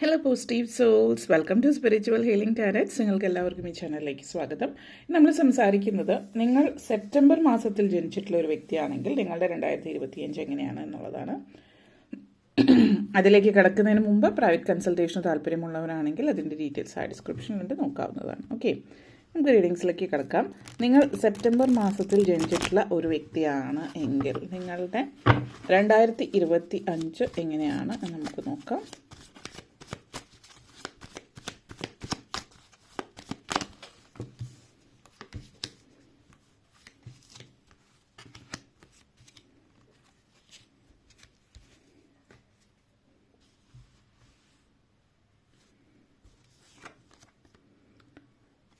Hello positive souls welcome to spiritual healing tarots നിങ്ങൾക്ക് എല്ലാവർക്കും ഈ ചാനലിലേക്ക് സ്വാഗതം. നമ്മൾ സംസാരിക്കുന്നത് നിങ്ങൾ സെപ്റ്റംബർ മാസത്തിൽ ജനിച്ചിട്ടുള്ള ഒരു വ്യക്തിയാണെങ്കിൽ നിങ്ങളുടെ രണ്ടായിരത്തി ഇരുപത്തിയഞ്ച് എങ്ങനെയാണ് എന്നുള്ളതാണ്. അതിലേക്ക് കിടക്കുന്നതിന് മുമ്പ് പ്രൈവറ്റ് കൺസൾട്ടേഷന് താല്പര്യമുള്ളവരാണെങ്കിൽ അതിന്റെ ഡീറ്റെയിൽസ് ആ ഡിസ്ക്രിപ്ഷനിലുണ്ട് നോക്കാവുന്നതാണ്. ഓക്കെ നമുക്ക് റീഡിങ്സിലേക്ക് കിടക്കാം. നിങ്ങൾ സെപ്റ്റംബർ മാസത്തിൽ ജനിച്ചിട്ടുള്ള ഒരു വ്യക്തിയാണ് എങ്കിൽ നിങ്ങളുടെ രണ്ടായിരത്തി ഇരുപത്തി അഞ്ച് എങ്ങനെയാണ് എന്ന് നമുക്ക് നോക്കാം.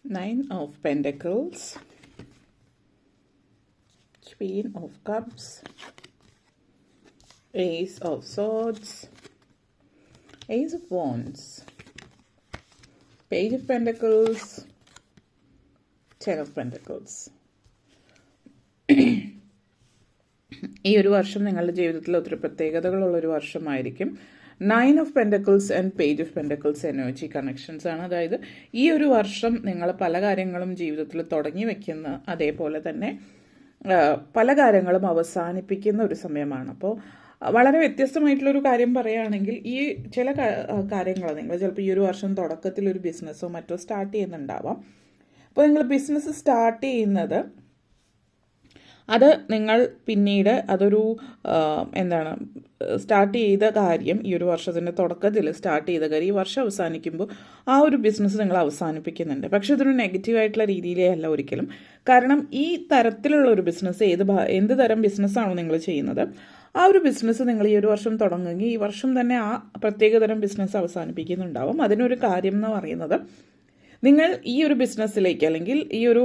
Nine of Pentacles, Queen of Cups, Ace of Swords, Ace of Wands, Page of Pentacles, Ten of Pentacles. ഈ ഒരു വർഷം നിങ്ങളുടെ ജീവിതത്തിൽ ഒത്തിരി പ്രത്യേകതകളുള്ള ഒരു വർഷമായിരിക്കും nine of pentacles and page of pentacles energy connections ആണ്. അതായത് ഈ ഒരു വർഷം നിങ്ങൾ പല കാര്യങ്ങളും ജീവിതത്തിൽ തുടങ്ങി വെക്കുന്ന അതേപോലെ തന്നെ പല കാര്യങ്ങളും അവസാനിപ്പിക്കുന്ന ഒരു സമയമാണ്. അപ്പോൾ വളരെ വ്യത്യസ്തമായിട്ടുള്ളൊരു കാര്യം പറയുകയാണെങ്കിൽ ഈ ചില കാര്യങ്ങൾ നിങ്ങൾ ചിലപ്പോൾ ഈ ഒരു വർഷം തുടക്കത്തിൽ ഒരു ബിസിനസ്സോ മറ്റോ സ്റ്റാർട്ട് ചെയ്യുന്നുണ്ടാവാം. അപ്പോൾ നിങ്ങൾ ബിസിനസ് സ്റ്റാർട്ട് ചെയ്യുന്നത് അത് നിങ്ങൾ പിന്നീട് അതൊരു എന്താണ് സ്റ്റാർട്ട് ചെയ്ത കാര്യം ഈ ഒരു വർഷത്തിന്റെ തുടക്കത്തിൽ സ്റ്റാർട്ട് ചെയ്ത കാര്യം ഈ വർഷം അവസാനിക്കുമ്പോൾ ആ ഒരു ബിസിനസ് നിങ്ങൾ അവസാനിപ്പിക്കുന്നുണ്ട്. പക്ഷെ ഇതൊരു നെഗറ്റീവായിട്ടുള്ള രീതിയിലേ അല്ല ഒരിക്കലും. കാരണം ഈ തരത്തിലുള്ള ഒരു ബിസിനസ് ഏത് എന്ത് തരം ബിസിനസ്സാണോ നിങ്ങൾ ചെയ്യുന്നത് ആ ഒരു ബിസിനസ് നിങ്ങൾ ഈ ഒരു വർഷം തുടങ്ങുമെങ്കിൽ ഈ വർഷം തന്നെ ആ പ്രത്യേകതരം ബിസിനസ് അവസാനിപ്പിക്കുന്നുണ്ടാവും. അതിനൊരു കാര്യം എന്ന് പറയുന്നത് നിങ്ങൾ ഈ ഒരു ബിസിനസ്സിലേക്ക് അല്ലെങ്കിൽ ഈ ഒരു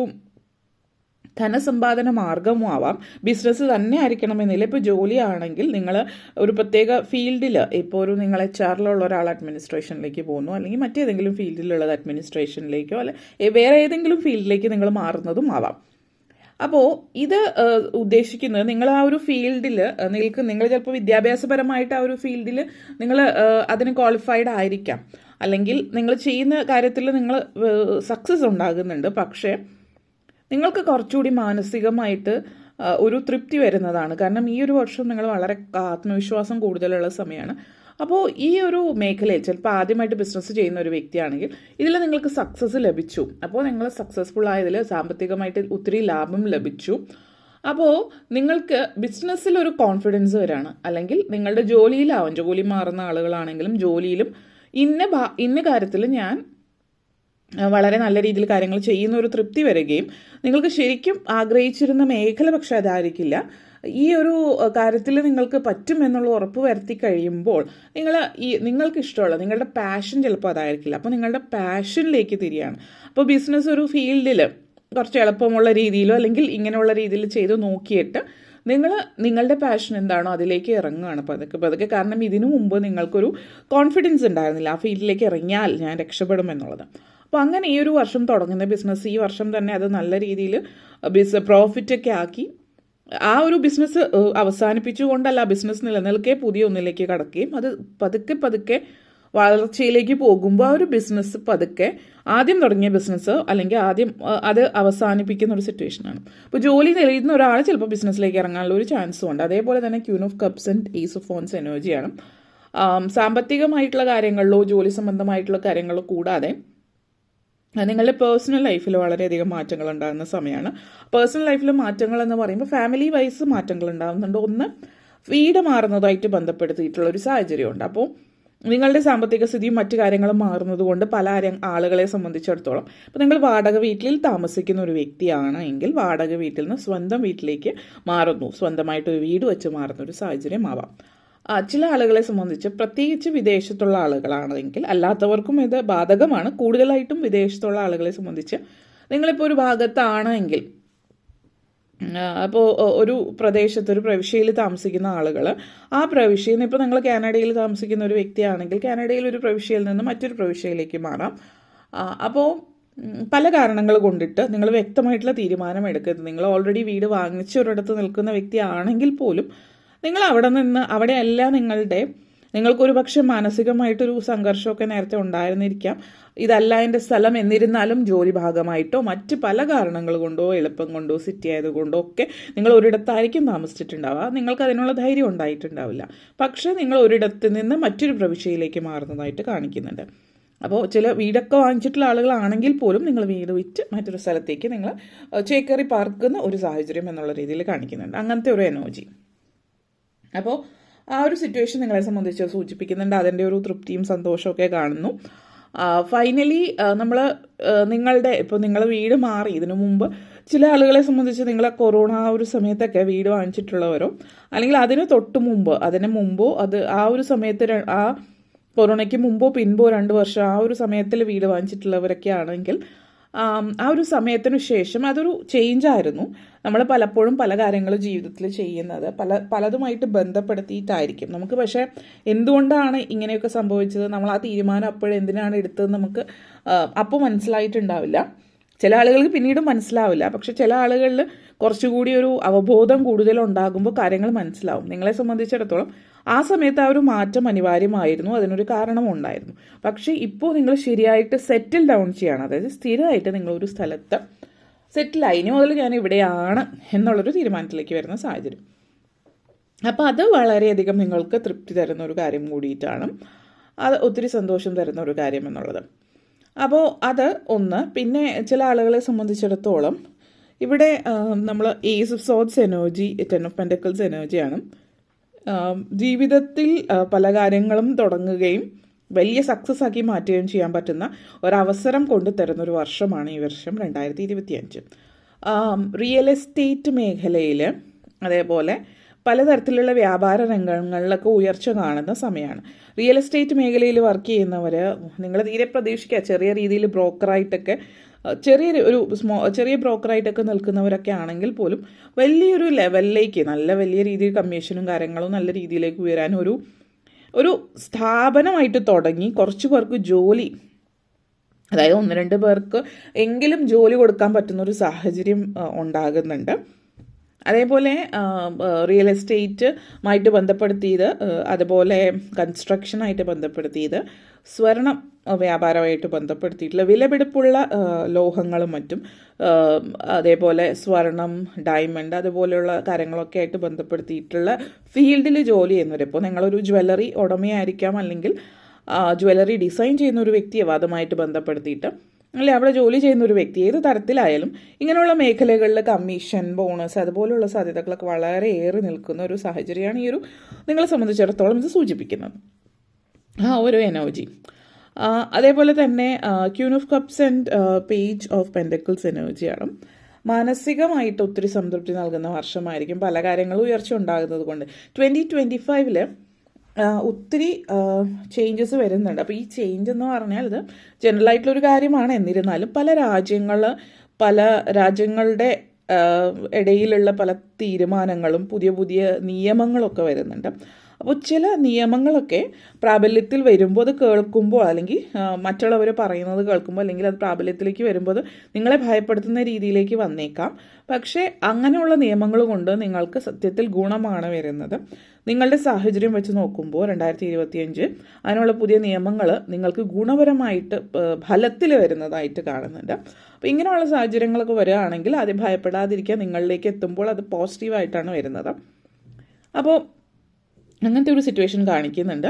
ധനസമ്പാദന മാർഗവും ആവാം ബിസിനസ് തന്നെ ആയിരിക്കണമെന്നില്ല ഇപ്പോൾ ജോലിയാണെങ്കിൽ നിങ്ങൾ ഒരു പ്രത്യേക ഫീൽഡിൽ ഇപ്പോൾ ഒരു നിങ്ങൾ എച്ച് ആറിലുള്ള ഒരാൾ അഡ്മിനിസ്ട്രേഷനിലേക്ക് പോകുന്നു. അല്ലെങ്കിൽ മറ്റേതെങ്കിലും ഫീൽഡിലുള്ളത് അഡ്മിനിസ്ട്രേഷനിലേക്കോ അല്ലെ വേറെ ഏതെങ്കിലും ഫീൽഡിലേക്ക് നിങ്ങൾ മാറുന്നതും ആവാം. അപ്പോൾ ഇത് ഉദ്ദേശിക്കുന്നത് നിങ്ങൾ ആ ഒരു ഫീൽഡിൽ നിങ്ങൾക്ക് നിങ്ങൾ ചിലപ്പോൾ വിദ്യാഭ്യാസപരമായിട്ട് ആ ഒരു ഫീൽഡിൽ നിങ്ങൾ അതിന് ക്വാളിഫൈഡ് ആയിരിക്കാം. അല്ലെങ്കിൽ നിങ്ങൾ ചെയ്യുന്ന കാര്യത്തിൽ നിങ്ങൾ സക്സസ് ഉണ്ടാകുന്നുണ്ട്. പക്ഷേ നിങ്ങൾക്ക് കുറച്ചുകൂടി മാനസികമായിട്ട് ഒരു തൃപ്തി വരുന്നതാണ്. കാരണം ഈ ഒരു വർഷം നിങ്ങൾ വളരെ ആത്മവിശ്വാസം കൂടുതലുള്ള സമയമാണ്. അപ്പോൾ ഈ ഒരു മേഖലയിൽ ചിലപ്പോൾ ആദ്യമായിട്ട് ബിസിനസ് ചെയ്യുന്ന ഒരു വ്യക്തിയാണെങ്കിൽ ഇതിൽ നിങ്ങൾക്ക് സക്സസ് ലഭിച്ചു. അപ്പോൾ നിങ്ങൾ സക്സസ്ഫുൾ ആയതിൽ സാമ്പത്തികമായിട്ട് ഒത്തിരി ലാഭം ലഭിച്ചു. അപ്പോൾ നിങ്ങൾക്ക് ബിസിനസ്സിൽ ഒരു കോൺഫിഡൻസ് വരാണ്. അല്ലെങ്കിൽ നിങ്ങളുടെ ജോലിയിലാവും. ജോലി മാറുന്ന ആളുകളാണെങ്കിലും ജോലിയിലും ഇന്ന ഇന്ന കാര്യത്തിൽ ഞാൻ വളരെ നല്ല രീതിയിൽ കാര്യങ്ങൾ ചെയ്യുന്ന ഒരു തൃപ്തി വരികയും നിങ്ങൾക്ക് ശരിക്കും ആഗ്രഹിച്ചിരുന്ന മേഖല പക്ഷെ അതായിരിക്കില്ല. ഈ ഒരു കാര്യത്തിൽ നിങ്ങൾക്ക് പറ്റും എന്നുള്ള ഉറപ്പ് വരുത്തി കഴിയുമ്പോൾ നിങ്ങൾ ഈ നിങ്ങൾക്ക് ഇഷ്ടമുള്ള നിങ്ങളുടെ പാഷൻ ചിലപ്പോൾ അതായിരിക്കില്ല. അപ്പോൾ നിങ്ങളുടെ പാഷനിലേക്ക് തിരിയാണ്. അപ്പോൾ ബിസിനസ് ഒരു ഫീൽഡിൽ കുറച്ച് എളുപ്പമുള്ള രീതിയിലോ അല്ലെങ്കിൽ ഇങ്ങനെയുള്ള രീതിയിൽ ചെയ്ത് നോക്കിയിട്ട് നിങ്ങൾ നിങ്ങളുടെ പാഷൻ എന്താണോ അതിലേക്ക് ഇറങ്ങുകയാണ്. പതുക്കെ പതുക്കെ കാരണം ഇതിനു മുമ്പ് നിങ്ങൾക്കൊരു കോൺഫിഡൻസ് ഉണ്ടായിരുന്നില്ല. ആ ഫീൽഡിലേക്ക് ഇറങ്ങിയാൽ ഞാൻ രക്ഷപ്പെടും എന്നുള്ളത് അപ്പോൾ അങ്ങനെ ഈ ഒരു വർഷം തുടങ്ങുന്ന ബിസിനസ് ഈ വർഷം തന്നെ അത് നല്ല രീതിയിൽ ബിസ് പ്രോഫിറ്റൊക്കെ ആക്കി. ആ ഒരു ബിസിനസ് അവസാനിപ്പിച്ചുകൊണ്ടല്ല ബിസിനസ് നിലനിൽക്കേ പുതിയ ഒന്നിലേക്ക് കടക്കുകയും. അത് പതുക്കെ പതുക്കെ വളർച്ചയിലേക്ക് പോകുമ്പോൾ ആ ഒരു ബിസിനസ് പതുക്കെ ആദ്യം തുടങ്ങിയ ബിസിനസ് അല്ലെങ്കിൽ ആദ്യം അത് അവസാനിപ്പിക്കുന്ന ഒരു സിറ്റുവേഷനാണ് അപ്പോൾ ജോലി തെളിയുന്ന ഒരാൾ ചിലപ്പോൾ ബിസിനസ്സിലേക്ക് ഇറങ്ങാനുള്ള ഒരു ചാൻസും ഉണ്ട്. അതേപോലെ തന്നെ queen of cups and ace of phones എനർജിയാണ് സാമ്പത്തികമായിട്ടുള്ള കാര്യങ്ങളിലോ ജോലി സംബന്ധമായിട്ടുള്ള കാര്യങ്ങളോ കൂടാതെ നിങ്ങളുടെ പേഴ്സണൽ ലൈഫിൽ വളരെയധികം മാറ്റങ്ങൾ ഉണ്ടാകുന്ന സമയമാണ്. പേഴ്സണൽ ലൈഫിൽ മാറ്റങ്ങൾ എന്ന് പറയുമ്പോൾ ഫാമിലി വൈസ് മാറ്റങ്ങൾ ഉണ്ടാകുന്നുണ്ട് ഒന്ന് വീട് മാറുന്നതായിട്ട് ബന്ധപ്പെടുത്തിയിട്ടുള്ള ഒരു സാഹചര്യമുണ്ട് അപ്പോൾ നിങ്ങളുടെ സാമ്പത്തിക സ്ഥിതിയും മറ്റു കാര്യങ്ങളും മാറുന്നത് കൊണ്ട് പല ആളുകളെ സംബന്ധിച്ചിടത്തോളം ഇപ്പോൾ നിങ്ങൾ വാടക വീട്ടിൽ താമസിക്കുന്ന ഒരു വ്യക്തിയാണ് എങ്കിൽ വാടക വീട്ടിൽ നിന്ന് സ്വന്തം വീട്ടിലേക്ക് മാറുന്നു. സ്വന്തമായിട്ട് ഒരു വീട് വെച്ച് മാറുന്ന ഒരു സാഹചര്യം ആവാം. ചില ആളുകളെ സംബന്ധിച്ച് പ്രത്യേകിച്ച് വിദേശത്തുള്ള ആളുകളാണെങ്കിൽ അല്ലാത്തവർക്കും ഇത് ബാധകമാണ്. കൂടുതലായിട്ടും വിദേശത്തുള്ള ആളുകളെ സംബന്ധിച്ച് നിങ്ങളിപ്പോൾ ഒരു ഭാഗത്താണെങ്കിൽ അപ്പോൾ ഒരു പ്രദേശത്ത് ഒരു പ്രവിശ്യയിൽ താമസിക്കുന്ന ആളുകൾ ആ പ്രവിശ്യയിൽ നിന്ന് ഇപ്പോൾ നിങ്ങൾ കാനഡയിൽ താമസിക്കുന്ന ഒരു വ്യക്തിയാണെങ്കിൽ കാനഡയിൽ ഒരു പ്രവിശ്യയിൽ നിന്ന് മറ്റൊരു പ്രവിശ്യയിലേക്ക് മാറാം. അപ്പോൾ പല കാരണങ്ങൾ കൊണ്ടിട്ട് നിങ്ങൾ വ്യക്തമായിട്ടുള്ള തീരുമാനം എടുക്കരുത്. നിങ്ങൾ ഓൾറെഡി വീട് വാങ്ങിച്ച ഒരിടത്ത് നിൽക്കുന്ന വ്യക്തിയാണെങ്കിൽ പോലും നിങ്ങൾ അവിടെ നിന്ന് അവിടെയല്ല നിങ്ങളുടെ നിങ്ങൾക്കൊരു പക്ഷേ മാനസികമായിട്ടൊരു സംഘർഷമൊക്കെ നേരത്തെ ഉണ്ടായിരുന്നിരിക്കാം. ഇതല്ല എന്റെ സ്ഥലം എന്നിരുന്നാലും ജോലി ഭാഗമായിട്ടോ മറ്റ് പല കാരണങ്ങൾ കൊണ്ടോ എളുപ്പം കൊണ്ടോ സിറ്റി ആയതുകൊണ്ടോ ഒക്കെ നിങ്ങൾ ഒരിടത്തായിരിക്കും താമസിച്ചിട്ടുണ്ടാവുക. നിങ്ങൾക്ക് അതിനുള്ള ധൈര്യം ഉണ്ടായിട്ടുണ്ടാവില്ല. പക്ഷേ നിങ്ങൾ ഒരിടത്ത് നിന്ന് മറ്റൊരു പ്രവിശ്യയിലേക്ക് മാറുന്നതായിട്ട് കാണിക്കുന്നുണ്ട്. അപ്പോൾ ചില വീടൊക്കെ വാങ്ങിച്ചിട്ടുള്ള ആളുകളാണെങ്കിൽ പോലും നിങ്ങൾ വീട് വിറ്റ് മറ്റൊരു സ്ഥലത്തേക്ക് നിങ്ങൾ ചേക്കേറി പാർക്കുന്ന ഒരു സാഹചര്യം എന്നുള്ള രീതിയിൽ കാണിക്കുന്നുണ്ട്. അങ്ങനത്തെ ഒരു എനർജി. അപ്പോൾ ആ ഒരു സിറ്റുവേഷൻ നിങ്ങളെ സംബന്ധിച്ച് സൂചിപ്പിക്കുന്നുണ്ട്. അതിന്റെ ഒരു തൃപ്തിയും സന്തോഷമൊക്കെ കാണുന്നു. ഫൈനലി നമ്മൾ നിങ്ങളുടെ ഇപ്പോൾ നിങ്ങൾ വീട് മാറി. ഇതിനു മുമ്പ് ചില ആളുകളെ സംബന്ധിച്ച് നിങ്ങളെ കൊറോണ ആ ഒരു സമയത്തൊക്കെ വീട് വാങ്ങിച്ചിട്ടുള്ളവരോ അല്ലെങ്കിൽ അതിന് തൊട്ട് മുമ്പ് അതിന് മുമ്പോ അത് ആ ഒരു സമയത്ത് ആ കൊറോണയ്ക്ക് മുമ്പോ പിൻപോ രണ്ട് വർഷം ആ ഒരു സമയത്തിൽ വീട് വാങ്ങിച്ചിട്ടുള്ളവരൊക്കെ ആണെങ്കിൽ ആം, ഒരു സമയത്തിനു ശേഷം അതൊരു ചേഞ്ച് ആയിരുന്നു. നമ്മൾ പലപ്പോഴും പല കാര്യങ്ങളും ജീവിതത്തിൽ ചെയ്യുന്നത്. പല പലതുമായിട്ട് ബന്ധപ്പെടുത്തിയിട്ടായിരിക്കും. നമുക്ക് പക്ഷേ എന്തുകൊണ്ടാണ് ഇങ്ങനെയൊക്കെ സംഭവിച്ചത്? നമ്മൾ ആ തീരുമാനം അപ്പോഴെന്തിനാണ് എടുത്തത് നമുക്ക് അപ്പോൾ മനസ്സിലായിട്ടുണ്ടാവില്ല. ചില ആളുകൾക്ക് പിന്നീട് മനസ്സിലാവില്ല. പക്ഷെ ചില ആളുകളിൽ കുറച്ചുകൂടി ഒരു അവബോധം കൂടുതൽ ഉണ്ടാകുമ്പോൾ കാര്യങ്ങൾ മനസ്സിലാവും. നിങ്ങളെ സംബന്ധിച്ചിടത്തോളം ആ സമയത്ത് ആ ഒരു മാറ്റം അനിവാര്യമായിരുന്നു. അതിനൊരു കാരണവും ഉണ്ടായിരുന്നു പക്ഷേ ഇപ്പോൾ നിങ്ങൾ ശരിയായിട്ട് സെറ്റിൽ ഡൗൺ ചെയ്യണം. അതായത് സ്ഥിരമായിട്ട് നിങ്ങൾ ഒരു സ്ഥലത്ത് സെറ്റിലായി ഇനി മുതൽ ഞാൻ ഇവിടെയാണ് എന്നുള്ളൊരു തീരുമാനത്തിലേക്ക് വരുന്ന സാഹചര്യം. അപ്പോൾ അത് വളരെയധികം നിങ്ങൾക്ക് തൃപ്തി തരുന്ന ഒരു കാര്യം കൂടിയിട്ടാണ്. അത് ഒത്തിരി സന്തോഷം തരുന്ന ഒരു കാര്യം എന്നുള്ളത്. അപ്പോൾ അത് ഒന്ന്. പിന്നെ ചില ആളുകളെ സംബന്ധിച്ചിടത്തോളം ഇവിടെ നമ്മൾ ace of swords energy ten of pentacles എനർജിയാണ് ജീവിതത്തിൽ പല കാര്യങ്ങളും തുടങ്ങുകയും വലിയ സക്സസ് ആക്കി മാറ്റുകയും ചെയ്യാൻ പറ്റുന്ന ഒരവസരം കൊണ്ടു തരുന്ന ഒരു വർഷമാണ് ഈ വർഷം രണ്ടായിരത്തി ഇരുപത്തിയഞ്ച് റിയൽ എസ്റ്റേറ്റ് മേഖലയിൽ അതേപോലെ പലതരത്തിലുള്ള വ്യാപാര രംഗങ്ങളിലൊക്കെ ഉയർച്ച കാണുന്ന സമയമാണ് റിയൽ എസ്റ്റേറ്റ് മേഖലയിൽ വർക്ക് ചെയ്യുന്നവർ നിങ്ങൾ തീരെ പ്രതീക്ഷിക്കുക ചെറിയ രീതിയിൽ ബ്രോക്കറായിട്ടൊക്കെ അഹ് ചെറിയൊരു ഒരു സ്മോ ചെറിയ ബ്രോക്കറായിട്ടൊക്കെ നിൽക്കുന്നവരൊക്കെ ആണെങ്കിൽ പോലും വലിയൊരു ലെവലിലേക്ക് നല്ല വലിയ രീതിയിൽ കമ്മീഷനും കാര്യങ്ങളും നല്ല രീതിയിലേക്ക് ഉയരാൻ ഒരു ഒരു സ്ഥാപനമായിട്ട് തുടങ്ങി കുറച്ച് പേർക്ക് ജോലി അതായത് ഒന്ന് രണ്ട് പേർക്ക് എങ്കിലും ജോലി കൊടുക്കാൻ പറ്റുന്ന ഒരു സാഹചര്യം ഉണ്ടാകുന്നുണ്ട്. അതേപോലെ റിയൽ എസ്റ്റേറ്റുമായിട്ട് ബന്ധപ്പെടുത്തിയത് അതുപോലെ കൺസ്ട്രക്ഷനായിട്ട് ബന്ധപ്പെടുത്തിയത് സ്വർണം വ്യാപാരമായിട്ട് ബന്ധപ്പെടുത്തിയിട്ടുള്ള വിലപിടിപ്പുള്ള ലോഹങ്ങളും മറ്റും അതേപോലെ സ്വർണം ഡയമണ്ട് അതുപോലെയുള്ള കാര്യങ്ങളൊക്കെ ആയിട്ട് ബന്ധപ്പെടുത്തിയിട്ടുള്ള ഫീൽഡിൽ ജോലി ചെയ്യുന്നവർ ഇപ്പോൾ നിങ്ങളൊരു ജ്വല്ലറി ഉടമയായിരിക്കാം അല്ലെങ്കിൽ ജ്വല്ലറി ഡിസൈൻ ചെയ്യുന്ന ഒരു വ്യക്തിയാവും അതുമായിട്ട് ബന്ധപ്പെടുത്തിയിട്ട് അല്ലെ? അവിടെ ജോലി ചെയ്യുന്ന ഒരു വ്യക്തി ഏത് തരത്തിലായാലും ഇങ്ങനെയുള്ള മേഖലകളിൽ കമ്മീഷൻ ബോണസ് അതുപോലെയുള്ള സാധ്യതകളൊക്കെ വളരെ ഏറെ നിൽക്കുന്ന ഒരു സാഹചര്യമാണ് ഈ ഒരു നിങ്ങളെ സംബന്ധിച്ചിടത്തോളം ഇത് സൂചിപ്പിക്കുന്നത്. ആ ഒരു എനർജി അതേപോലെ തന്നെ queen of cups and page of pentacles എനർജിയാണ് മാനസികമായിട്ട് ഒത്തിരി സംതൃപ്തി നൽകുന്ന വർഷമായിരിക്കും പല കാര്യങ്ങളും ഉയർച്ച ഉണ്ടാകുന്നത് കൊണ്ട്. ട്വന്റി ട്വന്റി ഫൈവിൽ ഒത്തിരി ചേഞ്ചസ് വരുന്നുണ്ട്. അപ്പോൾ ഈ ചേഞ്ച് എന്ന് പറഞ്ഞാൽ ഇത് ജനറൽ ആയിട്ടുള്ളൊരു കാര്യമാണ്. എന്നിരുന്നാലും പല രാജ്യങ്ങൾ പല രാജ്യങ്ങളുടെ ഇടയിലുള്ള പല തീരുമാനങ്ങളും പുതിയ പുതിയ നിയമങ്ങളൊക്കെ വരുന്നുണ്ട്. അപ്പോൾ ചില നിയമങ്ങളൊക്കെ പ്രാബല്യത്തിൽ വരുമ്പോൾ അത് കേൾക്കുമ്പോൾ അല്ലെങ്കിൽ മറ്റുള്ളവർ പറയുന്നത് കേൾക്കുമ്പോൾ അല്ലെങ്കിൽ അത് പ്രാബല്യത്തിലേക്ക് വരുമ്പോൾ നിങ്ങളെ ഭയപ്പെടുത്തുന്ന രീതിയിലേക്ക് വന്നേക്കാം. പക്ഷേ അങ്ങനെയുള്ള നിയമങ്ങൾ കൊണ്ട് നിങ്ങൾക്ക് സത്യത്തിൽ ഗുണമാണ് വരുന്നത്. നിങ്ങളുടെ സാഹചര്യം വെച്ച് നോക്കുമ്പോൾ രണ്ടായിരത്തി ഇരുപത്തിയഞ്ച് അതിനുള്ള പുതിയ നിയമങ്ങൾ നിങ്ങൾക്ക് ഗുണപരമായിട്ട് ഫലത്തിൽ വരുന്നതായിട്ട് കാണുന്നുണ്ട്. അപ്പോൾ ഇങ്ങനെയുള്ള സാഹചര്യങ്ങളൊക്കെ വരികയാണെങ്കിൽ അത് ഭയപ്പെടാതിരിക്കുക നിങ്ങളിലേക്ക് എത്തുമ്പോൾ അത് പോസിറ്റീവായിട്ടാണ് വരുന്നത്. അപ്പോൾ അങ്ങനത്തെ ഒരു സിറ്റുവേഷൻ കാണിക്കുന്നുണ്ട്.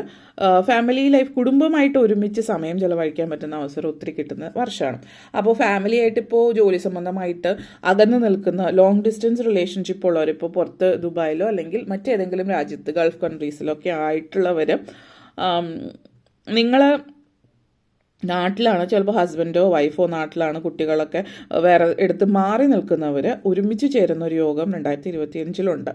ഫാമിലി ലൈഫ് കുടുംബമായിട്ട് ഒരുമിച്ച് സമയം ചെലവഴിക്കാൻ പറ്റുന്ന അവസരം ഒത്തിരി കിട്ടുന്ന വർഷമാണ് അപ്പോൾ ഫാമിലി ആയിട്ട് ഇപ്പോൾ ജോലി സംബന്ധമായിട്ട് അകന്നു നിൽക്കുന്ന ലോങ് ഡിസ്റ്റൻസ് റിലേഷൻഷിപ്പ് ഉള്ളവർ ഇപ്പോൾ പുറത്ത് ദുബായിലോ അല്ലെങ്കിൽ മറ്റേതെങ്കിലും രാജ്യത്ത് ഗൾഫ് കൺട്രീസിലോ ഒക്കെ ആയിട്ടുള്ളവർ നിങ്ങൾ നാട്ടിലാണ് ചിലപ്പോൾ ഹസ്ബൻഡോ വൈഫോ നാട്ടിലാണ് കുട്ടികളൊക്കെ വേറെ എടുത്ത് മാറി നിൽക്കുന്നവർ ഒരുമിച്ച് ചേരുന്ന ഒരു യോഗം രണ്ടായിരത്തി ഇരുപത്തിയഞ്ചിലുണ്ട്.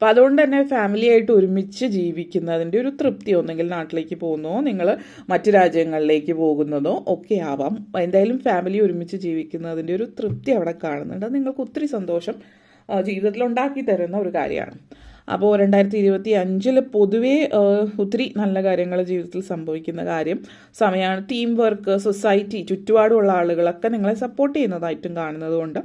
അപ്പോൾ അതുകൊണ്ട് തന്നെ ഫാമിലി ആയിട്ട് ഒരുമിച്ച് ജീവിക്കുന്നതിന്റെ ഒരു തൃപ്തി ഒന്നെങ്കിൽ നാട്ടിലേക്ക് പോകുന്നതോ നിങ്ങൾ മറ്റു രാജ്യങ്ങളിലേക്ക് പോകുന്നതോ ഒക്കെ ആവാം. എന്തായാലും ഫാമിലി ഒരുമിച്ച് ജീവിക്കുന്നതിന്റെ ഒരു തൃപ്തി അവിടെ കാണുന്നുണ്ട്. നിങ്ങൾക്ക് ഒത്തിരി സന്തോഷം ജീവിതത്തിൽ ഉണ്ടാക്കി തരുന്ന ഒരു കാര്യമാണ്. അപ്പോൾ രണ്ടായിരത്തി ഇരുപത്തി അഞ്ചിൽ പൊതുവേ ഒത്തിരി നല്ല കാര്യങ്ങൾ ജീവിതത്തിൽ സംഭവിക്കുന്ന കാര്യം സമയമാണ് ടീം വർക്ക് സൊസൈറ്റി ചുറ്റുപാടുമുള്ള ആളുകളൊക്കെ നിങ്ങളെ സപ്പോർട്ട് ചെയ്യുന്നതായിട്ടും കാണുന്നത് കൊണ്ട്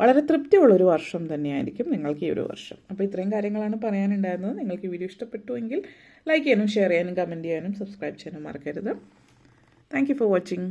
വളരെ തൃപ്തിയുള്ള ഒരു വർഷം തന്നെയായിരിക്കും നിങ്ങൾക്ക് ഈ ഒരു വർഷം. അപ്പോൾ ഇത്രയും കാര്യങ്ങളാണ് പറയാനുണ്ടായിരുന്നത്. നിങ്ങൾക്ക് ഈ വീഡിയോ ഇഷ്ടപ്പെട്ടുവെങ്കിൽ ലൈക്ക് ചെയ്യാനും ഷെയർ ചെയ്യാനും കമന്റ് ചെയ്യാനും സബ്സ്ക്രൈബ് ചെയ്യാനും മറക്കരുത്. Thank for watching.